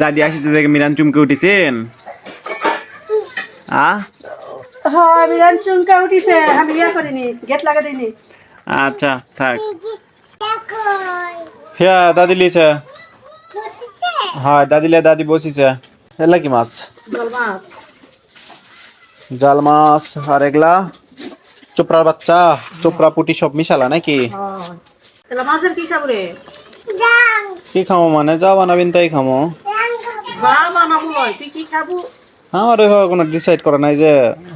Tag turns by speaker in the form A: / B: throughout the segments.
A: দাদি আসিতে দেখে মিরান চুমকে উঠেছেন? আ?
B: হ্যাঁ চুমকা উঠিছে। আমি ইয়া করিনি গেট লাগা দিইনি।
A: আচ্ছা থাক। হ্যাঁ দাদি লিছে। হ্যাঁ দাদি লে দাদি বসিছে। এলা কি মাছ?
B: জল মাছ।
A: জাল মাছ আর এগুলা? চোপড়ার বাচ্চা চোপড়া পুটি সব মিশালা নাকি?
B: হয়। মাছের কি খাব রে?
A: কি খামো মানে? যা বানাবিন তাই খামো।
B: যা বানাবো লয় তুই কি খাব?
A: আমার ওইভাবে কোনো ডিসাইড করা নাই যে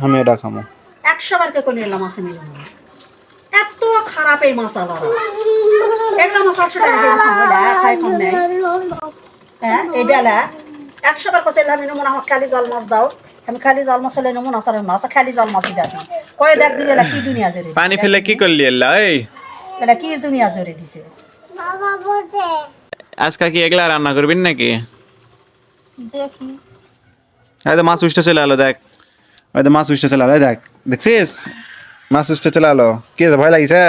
A: আমি এটা খামো।
B: একশো বার কে করে এলাম মাছে মিলে এত খারাপ এই মশালারা এগুলো মাছ খাব না খাই কম নেই। হ্যাঁ এই বেলা একশো বার কষে আমি নমুনা আমার খালি জল মাছ দাও। আমি খালি জল মাছ হলে নমুনা সার মাছ খালি জাল মাছই দাও কয়ে দেখ দিলে কি দুনিয়া জোরে
A: পানি ফেলে কি করলি এলা এই?
B: এটা কি দুনিয়া জোরে দিছে?
A: আজকে কি এগুলা রান্না করবেন নাকি?
B: দেখি।
A: এই তো মাছ উঠতে চলে আলো দেখ। ওই তো মাছ উঠতে চলে আলো দেখ দেখছিস? মাছ উঠতে চলে আলো কি হয়েছে, ভয় লাগিছে?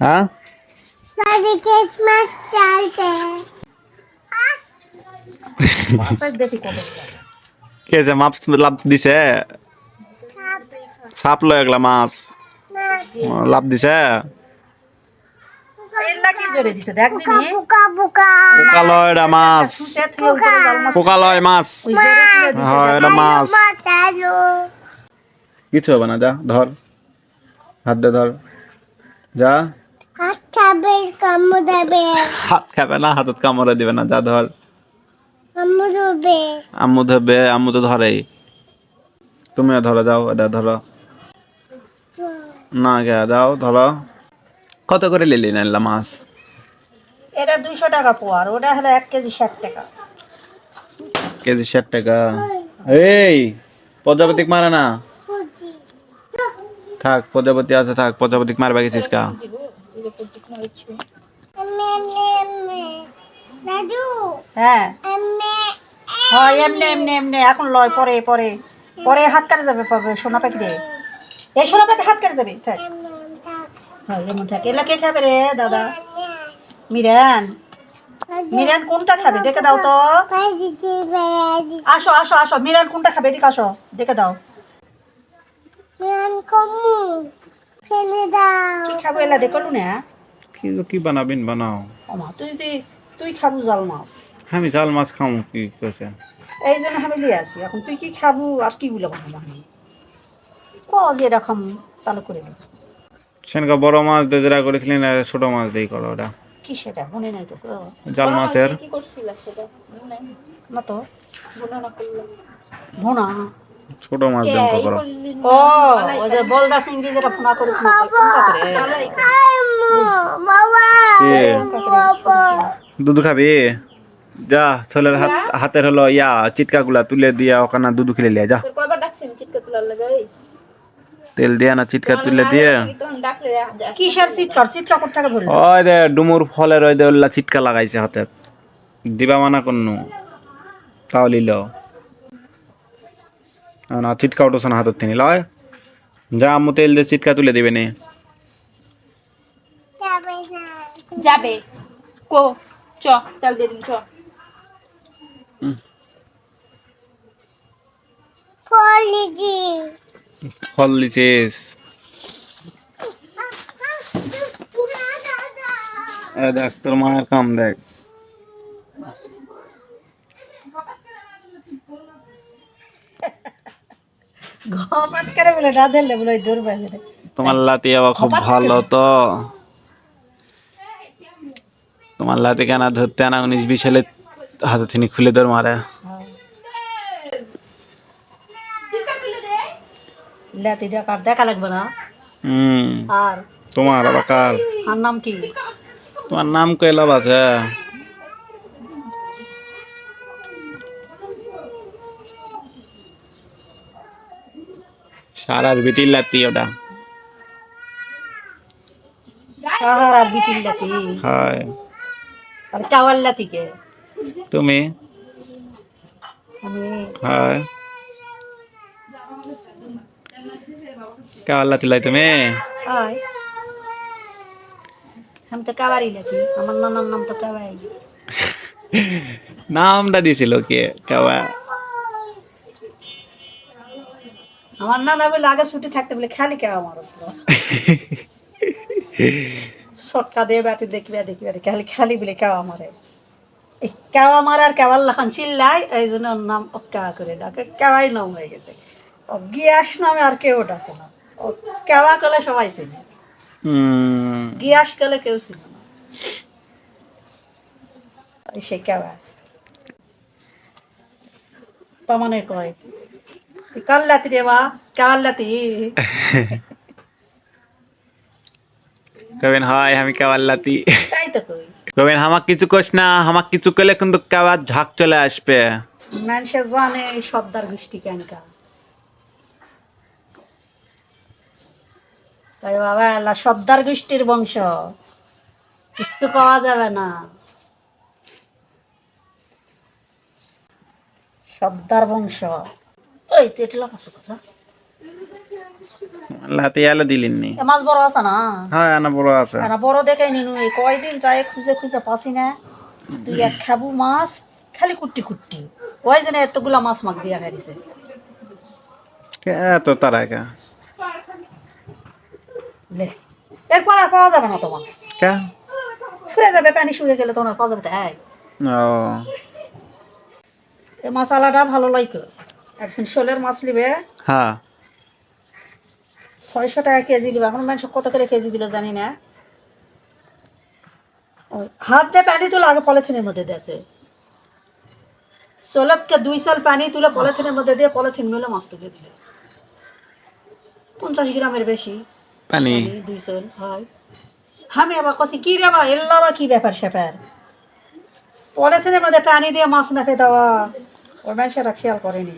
A: হ্যাঁ? কি হয়েছে মাছ লাভ দিছে? সাপ লো এগুলা মাছ। লাভ দিছে? মাছ।
B: মাছ।
A: মাছ। কিছু হবে না যা ধর। হাত দে ধর। যা। হাত খাবে না হাতত কামড়ে দিবে না যা ধর। আম্মু ধরবে। আম্মু তো ধরেই। তুমিও ধরো যাও এটা ধরো। না গে যাও ধরো। কত করে লিলি নিলাম মাছ?
B: এটা দুইশো টাকা পোয়ার ওটা হলো এক কেজি ষাট টাকা।
A: কেজি ষাট টাকা। এই প্রজাপতিক মারা না। থাক প্রজাপতি আছে থাক প্রজাপতিক মারবা গেছিস কা।
B: হ্যাঁ। হয় এমনি এমনি এমনি এখন লয় পরে পরে। পরে হাত কাটে যাবে পাবে সোনা পাখি রে এই সোনা পাখি হাত কাটে যাবে থাক। হ্যাঁ এমন থাক। এলা কে খাবে রে দাদা? মিরান। মিরান কোনটা খাবে? দেখে দাও তো। আসো আসো আসো। মিরান কোনটা খাবে? এদিকে আসো। দেখে দাও। কি খাব এলা? দেখো না
A: কি কি বানাবিন বানাও।
B: তুই যদি তুই খাব জাল মাছ।
A: আমি জাল মাছ খাও কি কইছে?
B: এই জন্য আমি লিয়ে আসি। এখন তুই কি খাব আর কি বলে বানাবো আমি? এরকম তাহলে করে দিই
A: সেনকা বড় মাছ দিয়ে যেটা করেছিলি না ছোট মাছ দিয়ে করো ওটা।
B: কি সেটা? মনে নাই তো।
A: জাল মাছের।
B: না তো। ভোনা
A: ছোট মাছ দিয়ে করো।
B: ও ওই যে বলদা যেটা ভোনা না কোনটা করে।
A: কি? দুধ খাবি? যা ছেলের হাত হাতের হলো ইয়া চিটকা গুলা তুলে দিয়া ওখানে দুধ খেলে লিয়া যা।
C: কয়বার ডাকছেন তোলার লাগে
A: তেল দিয়া না চিটকা তুলে দিয়ে।
B: কিসের চিটকার চিটকা? করতে থাকে বলল?
A: ওই দে ডুমুর ফলের ওই দে ওল্লা চিটকা লাগাইছে হাতে। দিবা মানা করনু। তাও লিল। না চিটকা উঠোছে না হাতত তিনি। লয়। যা আম্মু তেল দিয়ে চিটকা তুলে দিবে নে।
C: যাবে কো চ তেল দিয়ে দিন চ।
A: ফল লিচিস এ দেখ তোর মায়ের কাম দেখ। তোমার লাতি আবার খুব ভালো তো। তোমার লাতি কেন ধরতে আনা উনিশ বিশ হলে হাতে তিনি খুলে দৌড় মারে।
B: লাতি ডাকার দেখা লাগবে না।
A: হুম।
B: আর
A: তোমার আবার কার?
B: আর নাম কি?
A: তোমার নাম কইলাম আছে। সারার বিটির লাতি ওটা।
B: কাহার আর বিটির লাতি?
A: হয়।
B: আর কাওয়ার লাতি কে
A: তুমি?
B: আমি
A: হয়। লাই তুমি
B: আমি তো কাবারি লাতি আমার নানার নাম তো কাবারি
A: নামটা দিছিল কে কেবা
B: আমার নানা বলে আগে ছুটি থাকতে বলে খালি কেওয়া মারছিল সটকা দিয়ে ব্যাটি দেখবি দেখবি খালি খালি বলে কেওয়া মারে এই কেওয়া মারার কেওয়ার লাখান চিল্লাই এই জন্য নাম কেওয়া করে ডাকে কেওয়াই নাম হয়ে গেছে গিয়াস নামে আর কেউ ডাকে না। ও কেওয়া করলে সবাই চিনে। গিয়াস করলে কেউ চিনে না। সে কেওয়া তার মানে কয় কাল্লাতি রে বা কাল্লাতি।
A: কবেন হয় আমি কেবাল্লাতি
B: তাই তো কই।
A: কবেন হামাক কিছু কোস না হামাক কিছু করলে কিন্তু কেবার ঝাঁক চলে আসবে।
B: মানুষে জানে সর্দার গোষ্ঠী কেনকা তাই বাবা এলা সর্দার গোষ্ঠীর বংশ। কিছু পাওয়া যাবে না। সর্দার বংশ। ওই তুই এটা লাফাছো কথা
A: লাতি আলো
B: মাছ বড় আছে না?
A: হ্যাঁ আনা বড় আছে।
B: এরা বড় দেখে নিনু এই কয়দিন খুঁজে খুঁজে পাসি না। তুই এক খাবু মাছ খালি কুট্টি কুট্টি। ওই জন্য এতগুলা মাছ মাখ দিয়া ফেরিছে
A: এত তারা কে
B: এরপর আর পাওয়া যাবে না তো মাছ ফুরে যাবে পানি শুয়ে গেলে তোমার পাওয়া যাবে তাই?
A: ও।
B: এই মশালাটা ভালো লাগে একজন শোলের মাছ নিবে।
A: হ্যাঁ।
B: ছয়শো টাকা কেজি দিবে এখন মানুষ কত করে কেজি দিলে জানি না। হাত দিয়ে পানি তুলে আগে পলিথিনের মধ্যে দিয়েছে সোলতকে দুই সল পানি তুলে পলিথিনের মধ্যে দিয়ে পলিথিন মেলে মাছ তুলে দিলে। পঞ্চাশ গ্রামের বেশি।
A: পানি।
B: পানি, দুই সল হয়। আমি আবার কছি কি রে বা এল্লা বা কি ব্যাপার স্যাপার? পলিথিনের মধ্যে পানি দিয়ে মাছ মেখে দেওয়া ওই মানুষেরা খেয়াল করেনি।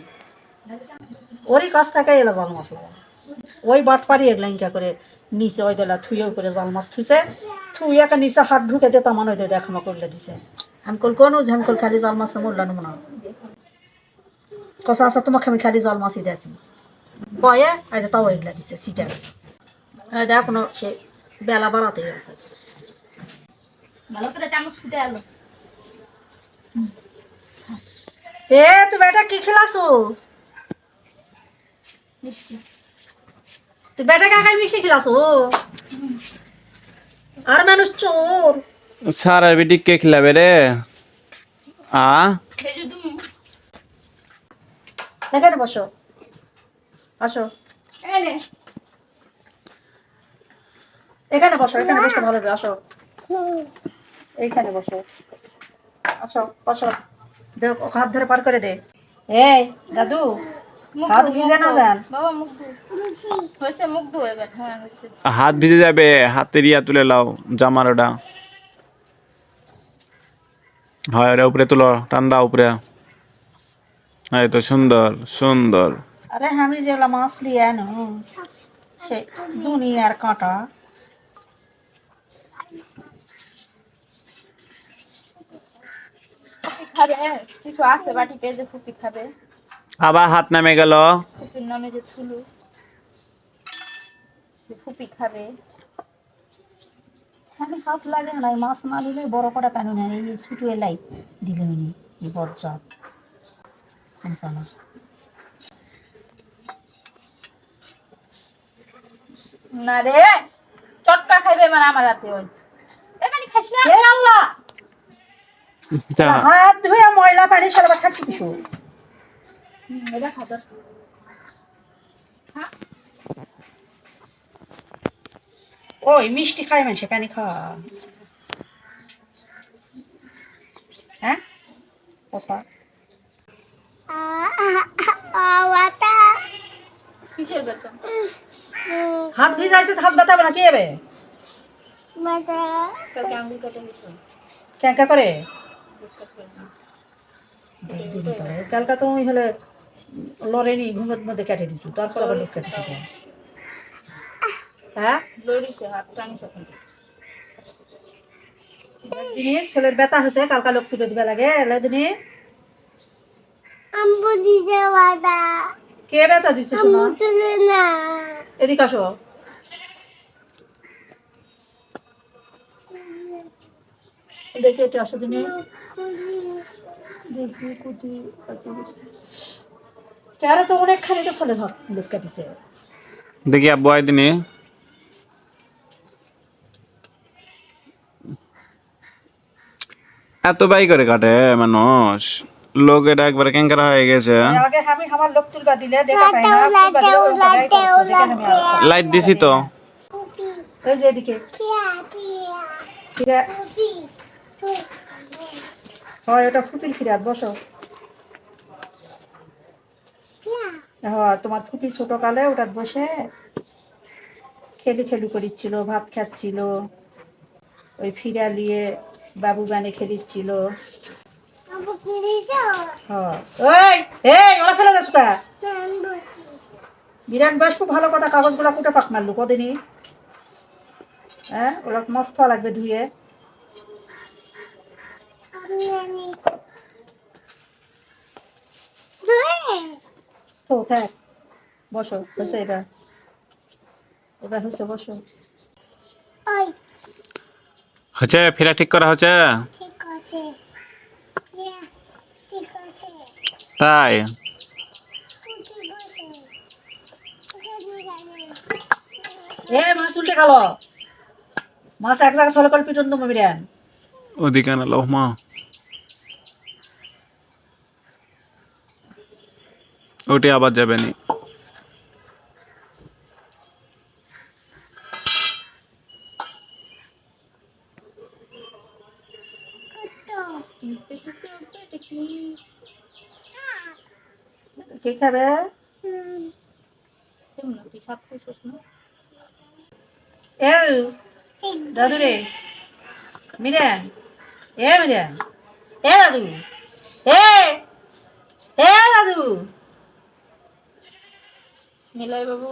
B: ওরই কাছ থেকে এলো জাল মাছ লাগা ওই বাট পারি এগলাইনকা করে নিচে ওই দিলা থুয়ে করে জাল মাছ থুইছে। থুইয়াকে নিচে হাত ঢুকে দিয়ে তামান ওই দেখা মা করলে দিছে। আমি কল কোনো আমি খালি জাল মাছ মরলাম না। কষা আসা তোমাকে আমি খালি জল মাছই দিয়েছি। কয়ে আজ তাও এগুলা দিছে সিটার। দেখ কোনো সে বেলা বাড়াতে গেছে
C: ভালো করে চামচ ফুটে আলো
B: এ তুমি এটা কি খেলাছো?
C: মিষ্টি।
B: তুই বেটা কাকাই মিষ্টি খেলাছো? আর মানুষ চোর।
A: সারা বেটি কে খিলাবে রে? আ?
B: এখানে বসো। আসো।
C: এলে
B: এখানে বসো এখানে বসতে ভালো হবে আসো। এইখানে বসো। আসো বসো। দে ওকে হাত ধরে পার করে দে। এই দাদু হাত ভিজে না যান?
C: বাবা মুখ ধো হয়েছে মুখ ধো এবার। হ্যাঁ
A: হাত ভিজে যাবে হাতের ইয়া তুলে লাও জামার ওটা। হয় ওটা উপরে তুলো টান দাও উপরে। এই তো সুন্দর সুন্দর।
B: আরে আমি যেগুলা মাছ লিয়ে আনো সে দুনিয়ার কাঁটা।
C: খাবে চিকু আছে বাটিতে যে ফুপি খাবে।
A: আবার হাত নামে গেল।
C: ফুপির নামে যে থুলু। ফুপি খাবে।
B: আমি হাত লাগে না মাছ না দিলে বড় কটা কেন না এই ছুটু এলাই দিলে উনি কি বজ্জাত। না
C: না রে চটকা খাইবে মানে আমার হাতে ওই। এ মানে না?
B: এ আল্লাহ!
A: যা।
B: হাত ধুয়ে ময়লা পানি সারা খাচ্ছি কিছু। ওই মিষ্টি খায় মানুষে পানি খা হ্যাঁ? পোষা। হাত ভিজাইছে তো হাত বাতাবে না কি হবে? ক্যাঙ্কা করে? কালকা হলে লড়েনি ঘুমের মধ্যে কেটে দিচ্ছ তারপর আবার কেন? হ্যাঁ? জিনিস ছেলের ব্যথা হয়েছে কালকা লোক তুলে দিবে লাগে দিনে কে ব্যথা দিচ্ছে শোনা? এদিকে আসো। দেখি এটা আসো দিনে দেখি তো অনেকখানি তো চলে ভাব লোক কাটিছে?
A: দেখি আব্বু আই দিনে। এত বাই করে কাটে মানুষ। লোক এটা একবারে ক্যাঙ্কারা হয়ে গেছে। লাইট দিছি তো।
B: এই যে এদিকে। ঠিক আছে। হয় ওটা ফুপির ফিরাত বসো। হ্যাঁ তোমার ফুপি ছোট কালে ওটাত বসে খেলু খেলু করিচ্ছিল ভাত খাচ্ছিল ওই ফিরা নিয়ে বাবু বানে খেলিচ্ছিল। হ্যাঁ। বিরাট বাসপু ভালো কথা কাগজগুলো কুটে পাক মারলু কদিনই। হ্যাঁ ওরা মস্ত লাগবে ধুয়ে। থাক বসো হচ্ছে এবার। এবার হচ্ছে বসো।
A: হচ্ছে ফেরা ঠিক করা হচ্ছে?
D: ঠিক আছে। ঠিক আছে।
A: তাই।
B: এ মাছ উল্টে গেল। মাছ এক জায়গায় থলে কল পিটন তুমি বিরান
A: ওদিকে না লোহ ওটি আবার যাবে নি।
C: কি
B: দাদু রে মিরান এ মিরান এ দাদু, এ এ দাদু।
C: মিলাই বাবু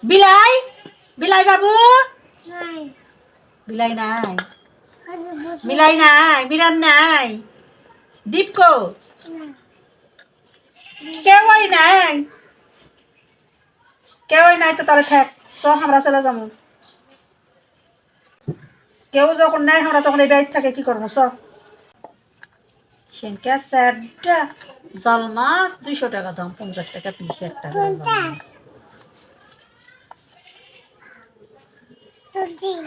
B: বিলাই? বিলাই বাবু
D: নাই।
B: বিলাই নাই। মিলাই নাই মিরান নাই। দীপকো? কেউই নাই। কেউই নাই তো তাহলে থাক চ আমরা চলে যাব। কেউ যখন নাই আমরা তখন এই বাইর থাকে কি করব চ। সেনকে স্যারটা জাল মাছ দুইশো টাকা দাম পঞ্চাশ টাকা পিস একটা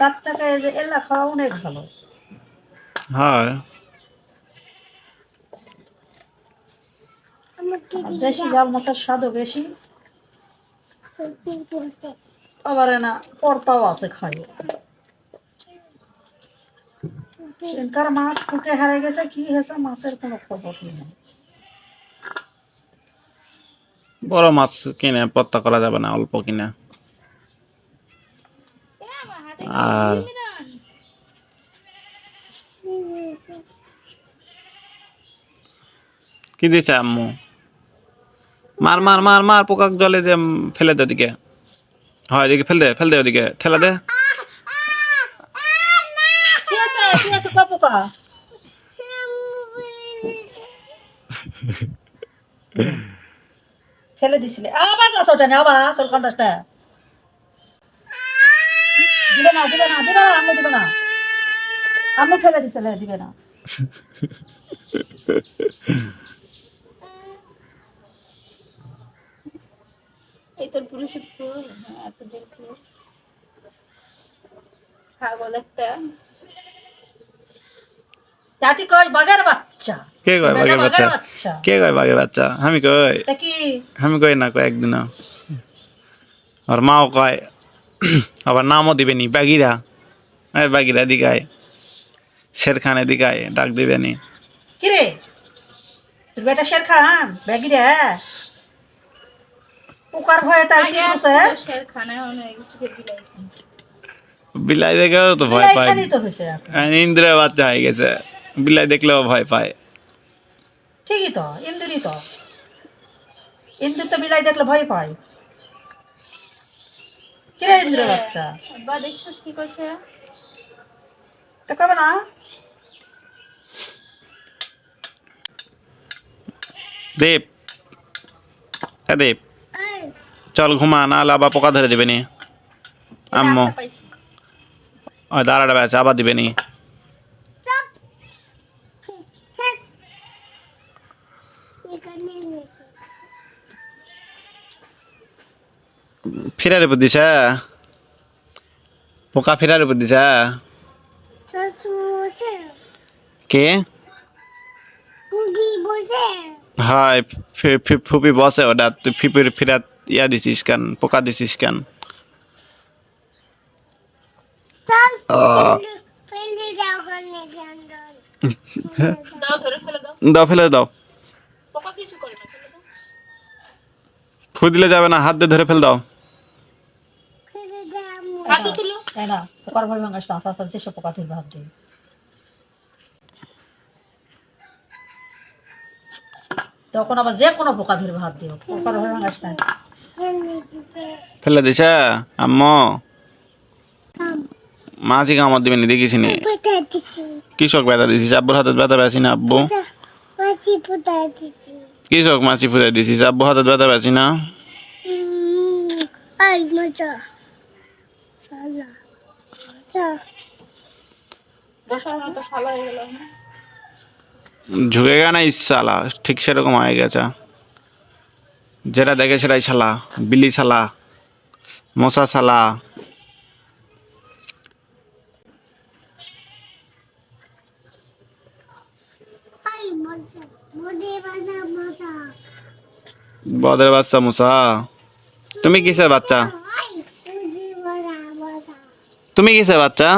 B: তার থেকে যে এলা খাওয়া অনেক ভালো।
A: হয়।
B: দেশি জাল মাছের স্বাদও বেশি। আবার না পর্তাও আছে খাই সেনকার মাছ ফুটে হারে গেছে কি হয়েছে মাছের কোনো খবর নেই।
A: বড় মাছ কিনে পত্তা করা যাবে না অল্প কিনে। আর কি দিছে আম্মু? মার মার মার মার পোকা জলে যে ফেলে দে ওদিকে। হয় এদিকে ফেল দে ফেল দে ওদিকে ঠেলা দে।
B: কি আছে কি আছে কপোকা ফেলে দিছিলে। আবার যাস ওটা না, আবার চল কান্দাসটা দিবে না দিবে না দিবে না, আম্মু দিবে না। আম্মু ফেলে দিছিলে দিবে না।
C: এই তোর পুরুষ হ্যাঁ এত দেখো ছাগল একটা।
B: কই বাঘের বাচ্চা।
A: কে কয় বাচ্চা? কে কয় বাচ্চা? আমি কই?
B: কি?
A: আমি কই না কয় একদিন আর মাও কয় আবার নামও দিবে নি বাগিরা। এই বাগিরা দিকায় শের খানে দিকায় ডাক দিবে নি।
B: কি রে? তোর বেটা শের খান ব্যাগি পোকার ভয়ে তাই
C: শের খানা হয়ে গেছে বিলাই খান।
A: বিলাই দেখেও তো ভয় পায়।
B: খানি তো হয়েছে
A: ইন্দ্রের বাচ্চা হয়ে গেছে। বিলাই দেখলেও ভয় পায়।
B: ঠিকই তো ইন্দুরই তো। ইন্দুর তো বিলাই দেখলে ভয় পায়। কিরে ইন্দুর বাচ্চা?
C: বা দেখছিস কি করছে?
B: তা কবে না?
A: দেব। এ দেব। চল ঘুমা না আবার পোকা ধরে দেবে নি। আম্মু। দাঁড়াটা ব্যাচ আবার দিবে নি
D: চুপ হ্যাঁ এখানে রয়েছে
A: ফিরার উপর দিছে পোকা ফিরার উপর দিছে কে? হয় ফি- ফি- ফুপি বসে ওটা তুই ফিপির ফিরাত ইয়া দিছিস কেন পোকা দিছিস কেন?
D: দাও
C: ফেলে দাও।
A: দাও ফেলে দাও।
C: পোকা কিছু করে না
A: ফু দিলে যাবে না হাত দিয়ে ধরে ফেল দাও।
B: তাই না পোকার ভাবে গাছটা আস্তে আস্তে যেসব পোকা তুলবে হাত দিয়ে। তখন আবার যে কোনো পোকা ধরবে হাত দিয়ে পোকার
D: ফেলে
A: দিছে আম্মু। কামড় দিবেনি দেখিস নি। কৃষক ব্যথা দিছিস আব্বুর হাতে ব্যথা পেয়েছি না আব্বু।
D: মাছি পুতা দিছি
A: কৃষক মাছি ফুটাই দিছিস আব্বু হাতে ব্যথা পেয়েছি না।
C: দশার মতো সালা হয়ে গেল। না
A: ঝুঁকে না ইসালা ঠিক সেরকম হয়ে গেছে। যেটা দেখে সেটাই ছালা বিলি ছালা মশা
D: মজা।
A: বদের বাচ্চা মশা। তুমি কিসের বাচ্চা? তুমি কিসে বাচ্চা?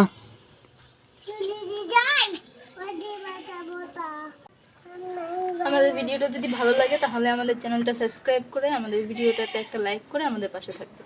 C: আমাদের ভিডিওটা যদি ভালো লাগে তাহলে আমাদের চ্যানেলটা সাবস্ক্রাইব করে আমাদের ভিডিওটাতে একটা লাইক করে আমাদের পাশে থাকবে।